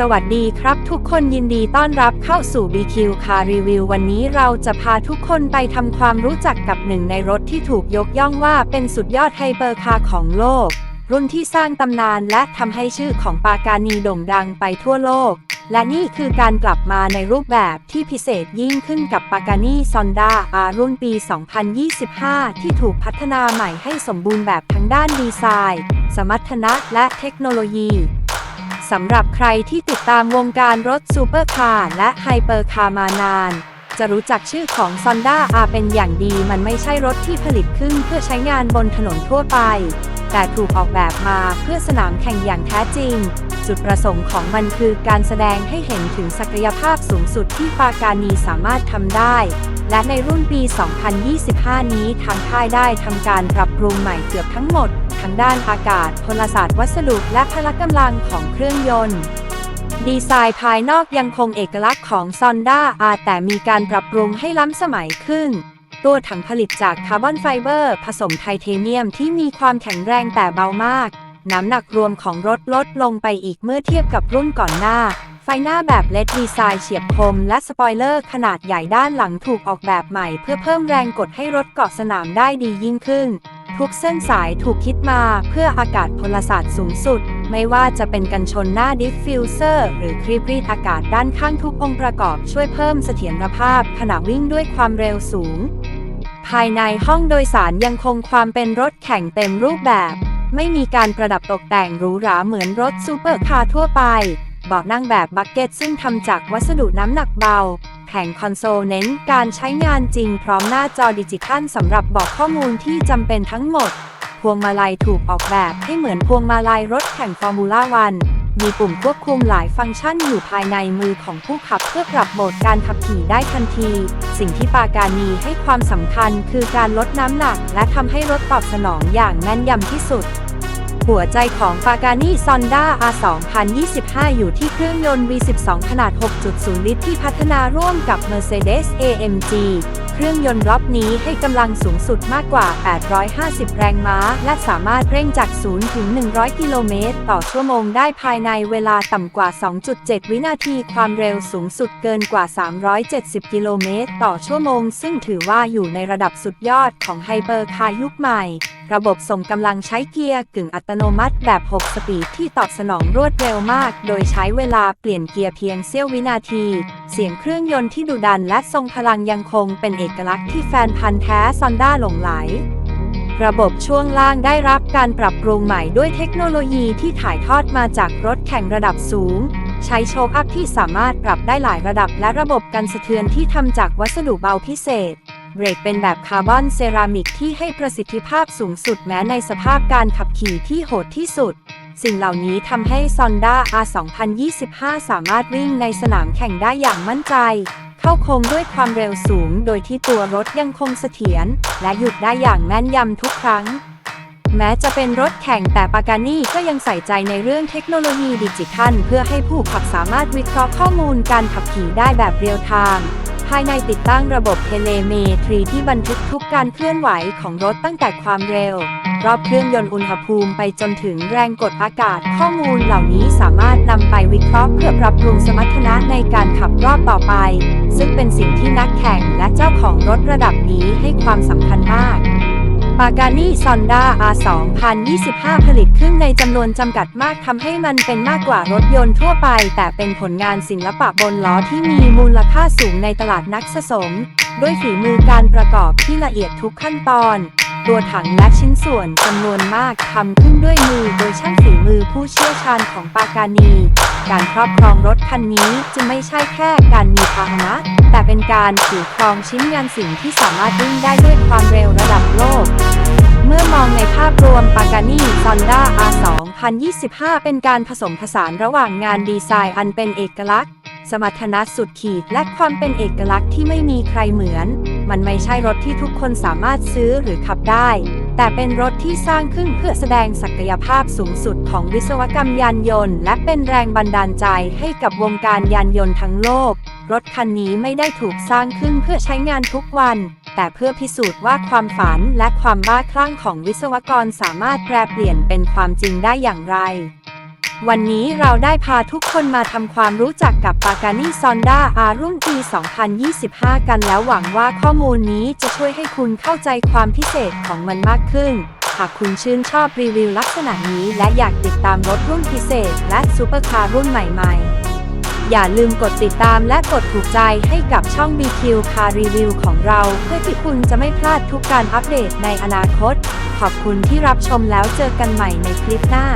สวัสดีครับทุกคนยินดีต้อนรับเข้าสู่ BQ Car Review วันนี้เราจะพาทุกคนไปทำความรู้จักกับหนึ่งในรถที่ถูกยกย่องว่าเป็นสุดยอดไฮเปอร์คาร์ของโลก รุ่นที่สร้างตำนานและทำให้ชื่อของปากานีโด่งดังไปทั่วโลก และนี่คือการกลับมาในรูปแบบที่พิเศษยิ่งขึ้นกับปากานีซอนด้าอารุ่นปี 2025 ที่ถูกพัฒนาใหม่ให้สมบูรณ์แบบทั้งด้านดีไซน์ สมรรถนะและเทคโนโลยี สำหรับใครที่ติดตามวงการรถซูเปอร์คาร์และไฮเปอร์คาร์มานาน จะรู้จักชื่อของ Sonda R เป็นอย่างดีมันไม่ใช่รถที่ผลิตขึ้นเพื่อใช้งานบนถนนทั่วไป แต่ถูกออกแบบมาเพื่อสนามแข่งอย่างแท้จริง จุดประสงค์ของมันคือการแสดงให้เห็นถึงศักยภาพสูงสุดที่ปาการนีสามารถทำได้ และในรุ่นปี 2025 นี้ทางค่ายได้ทำการปรับปรุงใหม่เกือบทั้งหมด ทั้งด้านอากาศ พลศาสตร์วัสดุและพละกำลังของเครื่องยนต์ ดีไซน์ภายนอกยังคงเอกลักษณ์ของ Sonda R แต่มีการปรับปรุงให้ล้ำสมัยขึ้น ตัวถังผลิตจากคาร์บอนไฟเบอร์ผสมไทเทเนียมที่มีความแข็งแรงแต่เบามาก น้ำหนักรวมของรถลดลงไปอีกเมื่อเทียบกับรุ่นก่อนหน้าไฟหน้าแบบเลดดีไซน์เฉียบคม และสปอยเลอร์ขนาดใหญ่ด้านหลังถูกออกแบบใหม่ เพื่อเพิ่มแรงกดให้รถเกาะสนามได้ดียิ่งขึ้น ทุกเส้นสายถูกคิดมาเพื่ออากาศพลศาสตร์สูงสุด ไม่ว่าจะเป็นกันชนหน้าดิฟฟิวเซอร์หรือครีบรีดอากาศด้านข้างทุกองค์ประกอบช่วยเพิ่มเสถียรภาพขณะวิ่งด้วยความเร็วสูง ภายในห้องโดยสารยังคงความเป็นรถแข่งเต็มรูปแบบ ไม่มีการประดับตกแต่งหรูหราเหมือนรถซูเปอร์คาร์ทั่วไปเบาะนั่งแบบบักเก็ตซึ่งทำจากวัสดุน้ำหนักเบา แผงคอนโซลเน้นการใช้งานจริงพร้อมหน้าจอดิจิทัลสำหรับบอกข้อมูลที่จำเป็นทั้งหมด พวงมาลัยถูกออกแบบให้เหมือนพวงมาลัยรถแข่งฟอร์มูล่าวัน มีปุ่มควบคุมหลายฟังก์ชันอยู่ภายในมือของผู้ขับเพื่อปรับโหมดการขับขี่ได้ทันที สิ่งที่ปาการีให้ความสำคัญคือการลดน้ำหนัก และทำให้รถตอบสนองอย่างแม่นยำที่สุด หัวใจของปากานีซอนด้า R 2025 อยู่ที่เครื่องยนต์ V12 ขนาด 6.0 ลิตรที่พัฒนาร่วมกับ Mercedes AMG เครื่องยนต์รอบนี้ให้กำลังสูงสุดมากกว่า 850 แรงม้า และสามารถเร่งจาก 0 ถึง 100 กิโลเมตร ต่อชั่วโมงได้ภายในเวลาต่ำกว่า 2.7 วินาที ความเร็วสูงสุดเกินกว่า 370 กิโลเมตร ต่อชั่วโมง ซึ่งถือว่าอยู่ในระดับสุดยอดของไฮเปอร์คาร์ยุคใหม่ ระบบส่งกำลังใช้เกียร์กึ่งอัตโนมัติแบบ 6 สปีดที่ตอบสนองรวดเร็วมาก โดยใช้เวลาเปลี่ยนเกียร์เพียงเสี้ยววินาที เสียงเครื่องยนต์ที่ดุดันและทรงพลังยังคงเป็นเอกลักษณ์ที่แฟนพันธ์แท้ซอนด้าหลงไหล ระบบช่วงล่างได้รับการปรับปรุงใหม่ด้วยเทคโนโลยีที่ถ่ายทอดมาจากรถแข่งระดับสูงใช้โชคอัพที่สามารถปรับได้หลายระดับและระบบกันสะเทือนที่ทำจากวัสดุเบาพิเศษ เบรกเป็นแบบคาร์บอนเซรามิกที่ให้ประสิทธิภาพสูงสุดแม้ในสภาพการขับขี่ที่โหดที่สุด สิ่งเหล่านี้ทำให้ Sonda R 2025 สามารถวิ่งในสนามแข่งได้อย่างมั่นใจ เข้าโค้งด้วยความเร็วสูง โดยที่ตัวรถยังคงเสถียรและหยุดได้อย่างแม่นยำทุกครั้งแม้จะเป็นรถแข่งแต่ปากานี่ก็ยังใส่ใจในเรื่องเทคโนโลยีดิจิทัล เพื่อให้ผู้ขับสามารถวิเคราะห์ข้อมูลการขับขี่ได้แบบเรียลไทม์ ภายในติดตั้งระบบเทเลเมตรีที่บันทึกทุกการเคลื่อนไหวของรถตั้งแต่ความเร็ว รอบเครื่องยนต์อุณหภูมิไปจนถึงแรงกดอากาศ ข้อมูลเหล่านี้สามารถนำไปวิเคราะห์เพื่อปรับปรุงสมรรถนะในการขับรอบต่อไป ซึ่งเป็นสิ่งที่นักแข่งและเจ้าของรถระดับนี้ให้ความสำคัญมาก ปากานี่ซอนด้า R 2025 ผลิตขึ้นในจำนวนจำกัดมากทำให้มันเป็นมากกว่ารถยนต์ทั่วไป แต่เป็นผลงานศิลปะบนล้อที่มีมูลค่าสูงในตลาดนักสะสม ด้วยฝีมือการประกอบที่ละเอียดทุกขั้นตอน ตัวถังและชิ้นส่วนจำนวนมากทำขึ้นด้วยมือโดยช่างฝีมือผู้เชี่ยวชาญของปากานี การครอบครองรถคันนี้จึงไม่ใช่แค่การมีพาหนะ แต่เป็นการถือครองชิ้นงานสิ่งที่สามารถวิ่งได้ด้วยความเร็วระดับโลกเมื่อมองในภาพรวมปากานี่ซอนด้า R 2025 เป็นการผสมผสานระหว่างงานดีไซน์อันเป็นเอกลักษณ์ สมรรถนะสุดขีดและความเป็นเอกลักษณ์ที่ไม่มีใครเหมือน มันไม่ใช่รถที่ทุกคนสามารถซื้อหรือขับได้ แต่เป็นรถที่สร้างขึ้นเพื่อแสดงศักยภาพสูงสุดของวิศวกรรมยานยนต์ และเป็นแรงบันดาลใจให้กับวงการยานยนต์ทั้งโลก รถคันนี้ไม่ได้ถูกสร้างขึ้นเพื่อใช้งานทุกวัน แต่เพื่อพิสูจน์ว่าความฝันและความบ้าคลั่งของวิศวกรสามารถแปลเปลี่ยนเป็นความจริงได้อย่างไร วันนี้เราได้พาทุกคนมาทำความรู้จักกับปากานี่ซอนด้าอารุ่นปี 2025 กันแล้วหวังว่าข้อมูลนี้จะช่วยให้คุณเข้าใจความพิเศษของมันมากขึ้น หากคุณชื่นชอบรีวิวลักษณะนี้และอยากติดตามรถรุ่นพิเศษ และซูเปอร์คาร์รุ่นใหม่ๆ อย่าลืมกดติดตามและกดถูกใจให้กับช่อง BQ Car Review ของเรา เพื่อที่คุณจะไม่พลาดทุกการอัปเดตในอนาคต ขอบคุณที่รับชมแล้วเจอกันใหม่ในคลิปหน้า